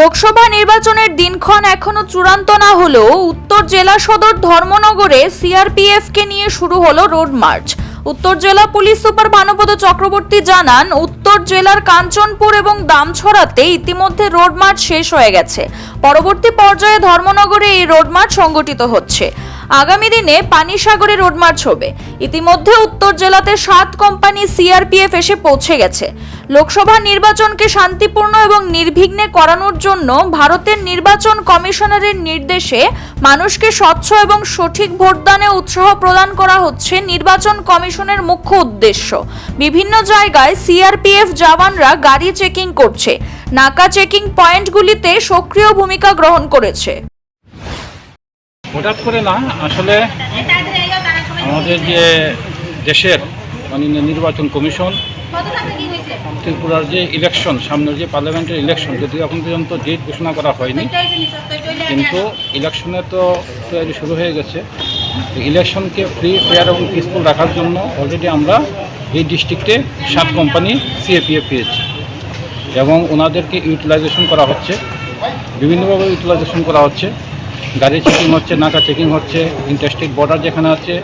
লোকসভা নির্বাচনের দিনক্ষণ এখনও চূড়ান্ত না হলেও উত্তর জেলা সদর ধর্মনগরে সিআরপিএফকে নিয়ে শুরু হলো রোড মার্চ। উত্তর জেলা পুলিশ সুপার ভানুপদ চক্রবর্তী জানান, উত্তর জেলার কাঞ্চনপুর এবং দামছড়াতে ইতিমধ্যে রোড মার্চ শেষ হয়ে গেছে। পরবর্তী পর্যায়ে ধর্মনগরে এই রোড মার্চ সংগঠিত হচ্ছে। আগামী দিনে পানিসাগরে রোড মার্চ হবে। ইতিমধ্যে উত্তর জেলাতে সাত কোম্পানি সিআরপিএফ এসে পৌঁছে গেছে। লোকসভা নির্বাচনকে শান্তিপূর্ণ এবং নির্বিঘ্নে করানোর জন্য ভারতের নির্বাচন কমিশনারের নির্দেশে মানুষকে স্বচ্ছ এবং সঠিক ভোটদানে উৎসাহ প্রদান করা হচ্ছে নির্বাচন কমিশনের মুখ্য উদ্দেশ্য। বিভিন্ন জায়গায় সিআরপিএফ জওয়ানরা গাড়ি চেকিং করছে। নাকা চেকিং পয়েন্টগুলিতে সক্রিয় ভূমিকা গ্রহণ করেছে। হঠাৎ করে না, আসলে আমাদের যে দেশের মাননীয় নির্বাচন কমিশন, ত্রিপুরার যে ইলেকশন সামনের যে পার্লামেন্টের ইলেকশন যদিও এখন পর্যন্ত ডেট ঘোষণা করা হয়নি, কিন্তু ইলেকশনে তো তৈরি শুরু হয়ে গেছে। ইলেকশনকে ফ্রি ফেয়ার এবং পিসফুল রাখার জন্য অলরেডি আমরা এই ডিস্ট্রিক্টে সাত কোম্পানি সিএপিএফ পেয়েছি এবং ওনাদেরকে ইউটিলাইজেশন করা হচ্ছে, বিভিন্নভাবে ইউটিলাইজেশন করা হচ্ছে। গাড়ি চেকিং হচ্ছে, নাকা চেকিং হচ্ছে ইন্টারস্টেট বর্ডার যেখানে আছে,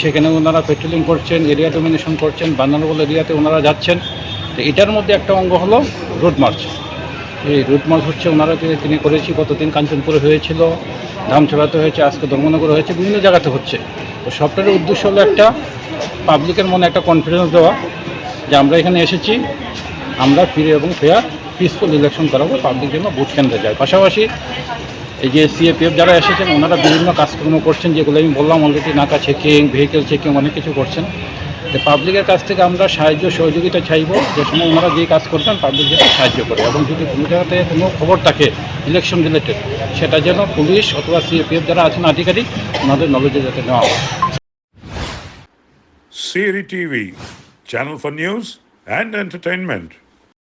সেখানে ওনারা পেট্রোলিং করছেন এরিয়া ডোমিনেশন করছেন বান্নারবল এরিয়াতে ওনারা যাচ্ছেন। তো এটার মধ্যে একটা অঙ্গ হলো রুট মার্চ এই রুট মার্চ হচ্ছে ওনারা তিনি করেছি, কতদিন কাঞ্চনপুরে হয়েছিল ধামছড়াতে হয়েছে, আজকে ধর্মনগরে হয়েছে, বিভিন্ন জায়গাতে হচ্ছে। তো সবটার উদ্দেশ্য হলো একটা পাবলিকের মনে একটা কনফিডেন্স দেওয়া যে আমরা এখানে এসেছি, আমরা ফিরে এবং ফেয়ার পিসফুল ইলেকশন করাবো পাবলিক যেন ভোট কেন্দ্রে যায়। পাশাপাশি এই যে সিএপিএফ যারা এসেছেন ওনারা বিভিন্ন কাজকর্ম করছেন যেগুলো আমি বললাম অলরেডি নাকা চেকিং ভেহিকেল চেকিং অনেক কিছু করছেন। পাবলিকের কাছ থেকে আমরা সাহায্য সহযোগিতা চাইব। যে সময় ওনারা যে কাজ করবেন পাবলিক যেন সাহায্য করে এবং যদি কোনো জায়গাতে কোনো খবর থাকে ইলেকশন রিলেটেড সেটা যেন পুলিশ অথবা সিএপিএফ যারা আছেন আধিকারিক ওনাদের নলেজে যাতে নেওয়া হয়। Siri TV, channel for news and entertainment.